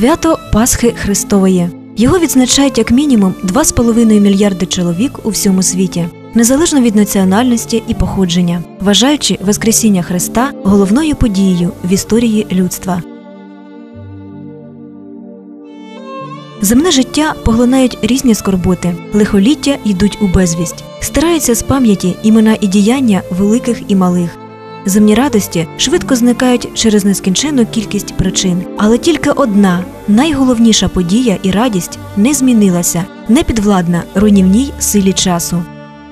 Свято Пасхи Христової. Його відзначають як мінімум 2,5 мільярди чоловік у всьому світі, незалежно від національності і походження, вважаючи Воскресіння Христа головною подією в історії людства. Земне життя поглинають різні скорботи, лихоліття йдуть у безвість, стираються з пам'яті імена і діяння великих і малих. Земні радості швидко зникають через нескінченну кількість причин, але тільки одна найголовніша подія і радість не змінилася, не підвладна руйнівній силі часу.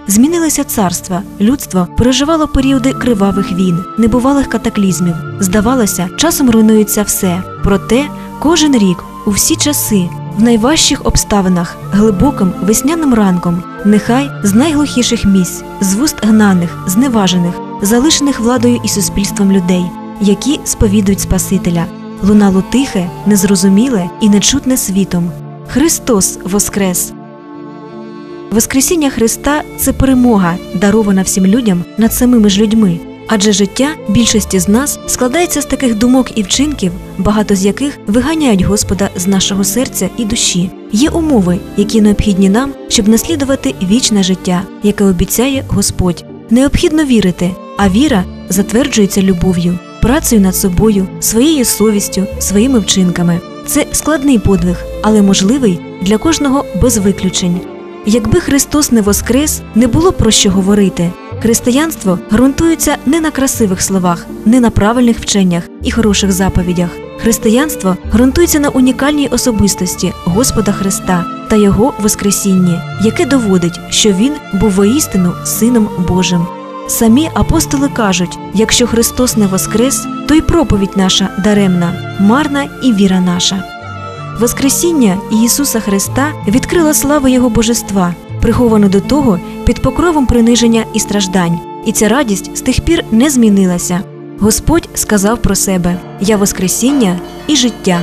Змінилися царства, людство переживало періоди кривавих війн, небувалих катаклізмів. Здавалося, часом руйнується все. Проте кожен рік, у всі часи, в найважчих обставинах, глибоким весняним ранком, нехай з найглухіших місць, з вуст гнаних, зневажених, залишених владою і суспільством людей, які сповідують Спасителя, лунало тихе, незрозуміле і нечутне світом. Христос Воскрес! Воскресіння Христа це перемога, дарована всім людям над самими ж людьми. Адже життя більшості з нас складається з таких думок і вчинків, багато з яких виганяють Господа з нашого серця і душі. Є умови, які необхідні нам, щоб наслідувати вічне життя, яке обіцяє Господь. Необхідно вірити, а віра затверджується любов'ю, працею над собою, своєю совістю, своїми вчинками. Це складний подвиг, але можливий для кожного без виключень. Якби Христос не воскрес, не було про що говорити. Християнство ґрунтується не на красивих словах, не на правильних вченнях і хороших заповідях. Християнство ґрунтується на унікальній особистості Господа Христа та Його Воскресінні, яке доводить, що Він був воістину Сином Божим. Самі апостоли кажуть: якщо Христос не воскрес, то й проповідь наша даремна, марна і віра наша. Воскресіння Ісуса Христа відкрила славу Його божества, приховану до того під покровом приниження і страждань, і ця радість з тих пір не змінилася. Господь сказав про себе: Я Воскресіння і життя.